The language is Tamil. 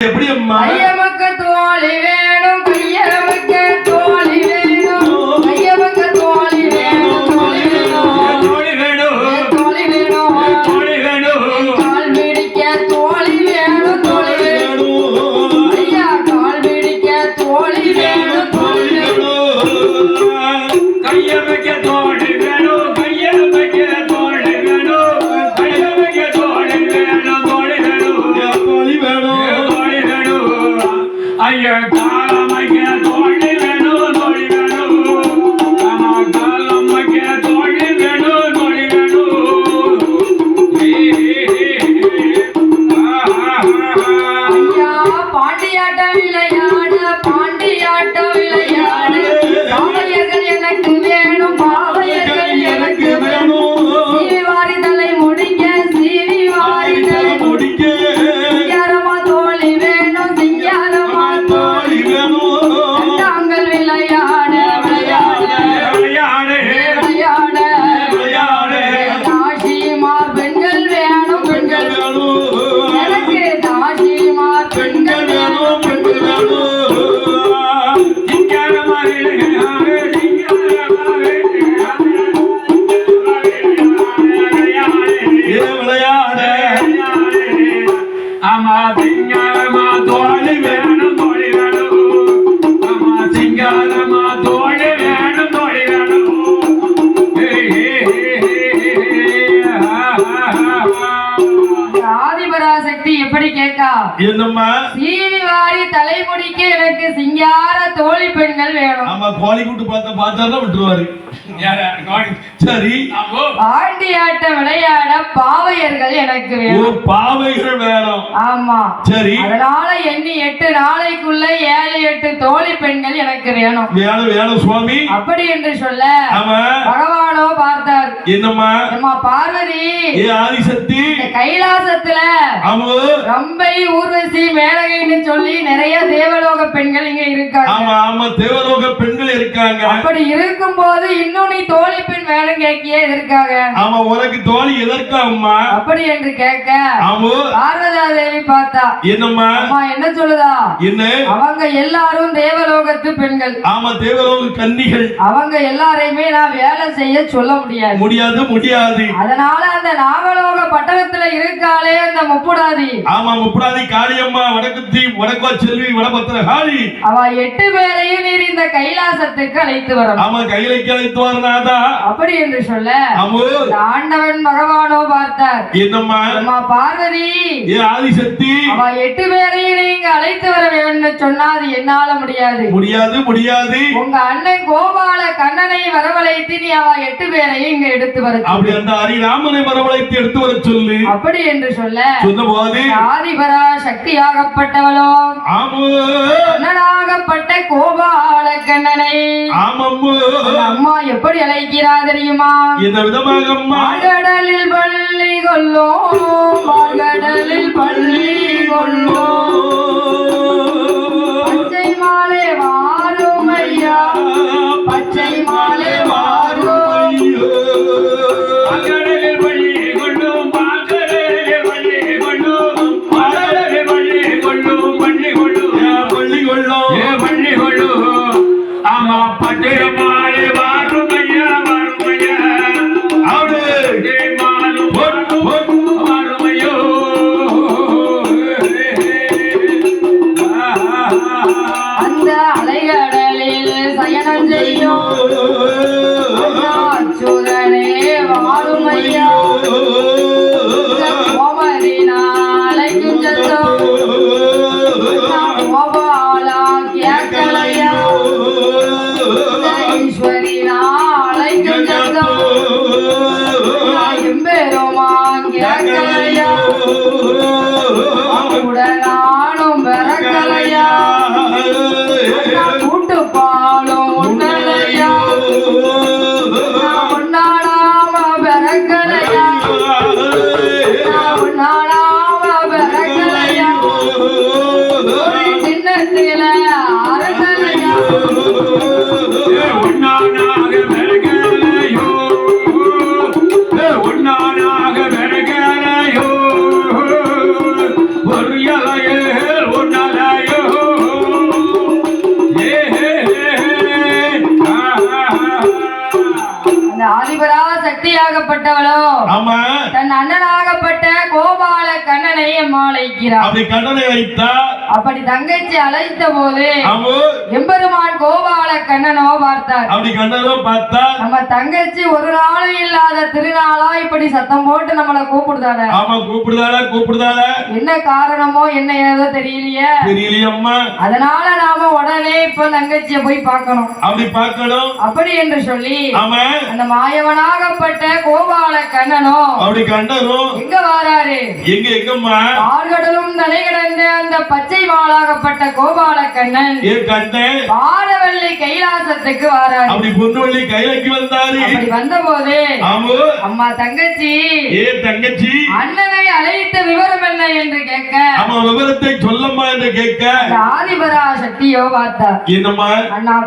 எப்படி அம்மா? கையமக்க தோழி Claudia ஆதிபராசக்தி எப்படி கேட்கா? என்னம்மா? சீவி வாரி தலைமுடிக்கு எனக்கு சிங்கார தோழி பெண்கள் வேணும். ஆமா கோழி கூட்டு பார்த்த விட்டுருவாரு. சரி. ஆண்டியாட்ட விளையாட பாவையர்கள் எனக்கு ஓ வேணும் பாவைகள் வேணும். ஆமா. சரி. அதனால எண்ணி எட்டு நாளைக்குள்ள ஏழு எட்டு தோழி பெண்கள் எனக்கு வேணும். வேணும் வேணும் சுவாமி. அப்படி என்று சொல்ல ஆமா. பகவானோ பார்த்தார். என்னம்மா? அம்மா பார்வதி ஏ ஆதிசக்தி. இந்த கைலாசத்துல ரம்பை ஊர்வசி மேலகைன்னு சொல்லி நிறைய தேவலோக பெண்கள் இங்க இருக்காங்க. ஆமா ஆமா. தேவலோக பெண்கள் இருக்காங்க. அப்படி இருக்கும்போது இன்னும் நீ தோழி பெண் வேணும் கேக்கியே இருக்காங்க ஆமா உனக்கு தோழி எதற்கா அம்மா? அப்படி என்று கேட்க ஆமா. பார்வதா தேவி பார்த்தா என்னம்மா? அம்மா என்ன சொல்லுதா? என்ன? அவங்க எல்லாரும் தேவலோகத்து பெண்கள். ஆமா தேவலோக கன்னிகள். அவங்க எல்லாரையுமே நான் வேலை செய்ய சொல்ல முடியாது. முடியாது முடியாது. அதனால அந்த நாகலோக பட்டணத்துல இருக்காளே அந்த முப்புடாதி. ஆமா முப்படாதி காளியம்மா வடக்குத்தி வடக்கோ செல்வி வடபத்திர காளி. அவ எட்டு பேரையும் நீர் இந்த கைலாசத்துக்கு அழைத்து வரணும் ஆமா கையில அழைத்து வரனாதா அப்படி என்று சொல்ல ஆண்டவன் பகவானோ பார்த்தார். என்னம்மா? அம்மா பார்வதி. ஏ ஆதிசக்தி. அவ எட்டு பேரையும் நீங்க அழைத்து வர வேணும்னு சொன்னா அது என்னால முடியாது. முடியாது முடியாது. உங்க அண்ணன் கோபால கண்ணனை வரவழைத்து நீ அவ எட்டு பேரையும் இங்க எடுத்து வர. அப்படி அந்த ஹரிராமனை வரவழைத்து எடுத்து வர சொல்லு அப்படி என்று சொல்ல ஆதிபரா சக்தியாகப்பட்டவளோ ஆமா. கண்ணனாகப்பட்ட கோபால கண்ணனை அம்மா எப்படி அழைக்கிறா தெரியுமா? இந்த விதமாக மார்கடலில் பள்ளி கொள்ளும் மார்கடலில் பள்ளி கொள்ளும் பச்சை மாலை வாரும் ஐயா பச்சை மாலை வாரும் ஆமா பட்டிர தங்கச்சியாகப்பட்டவளோ ஆமா. தன் அண்ணனாகப்பட்ட கோபால கண்ணனை அம்மா அழைக்கிறார் அப்படி கண்ணனை வைத்தா அப்படி தங்கச்சி அழைத்த போது எம்பெருமான் கோபால கண்ணனோ பார்த்தார். அப்படி கண்ணனோ பார்த்தா நம்ம தங்கச்சி ஒரு நாளும் இல்லாத திருநாளா இப்படி சத்தம் போட்டு நம்மள கூப்பிடுதால ஆமா கூப்பிடுதாள கூப்பிடுதாள. என்ன காரணமோ என்ன ஏதோ தெரியலையே. தெரியலையம்மா அதனால நாம உடனே இப்ப தங்கச்சிய போய் பார்க்கணும். அப்படி பார்க்கணும். அப்படி என்று சொல்லி ஆமா. அந்த மாயவனாகப்பட்ட கோபால கண்ணனோ அப்படி கண்ணனும் எங்க வாராரு? எங்க எங்கம்மா? ஆழ்கடலும் தலை கிடந்த அந்த பச்சை மாலாகப்பட்ட கோபால கண்ணன் கண்ணன் பாரவள்ளி கைலாசத்துக்கு வாராரு. அப்படி பொன்னுவள்ளி கையிலக்கு வந்தாரு. அப்படி வந்தபோது ஆமோ? அம்மா தங்கச்சி ஏ தங்கச்சி? அண்ணனை அழைத்த விவரம் என்ன என்று கேட்க. ஆமா விவரத்தை சொல்லம்மா என்று கேட்க. ஆதிபரா சக்தியோ பார்த்தார். என்னம்மா? அண்ணா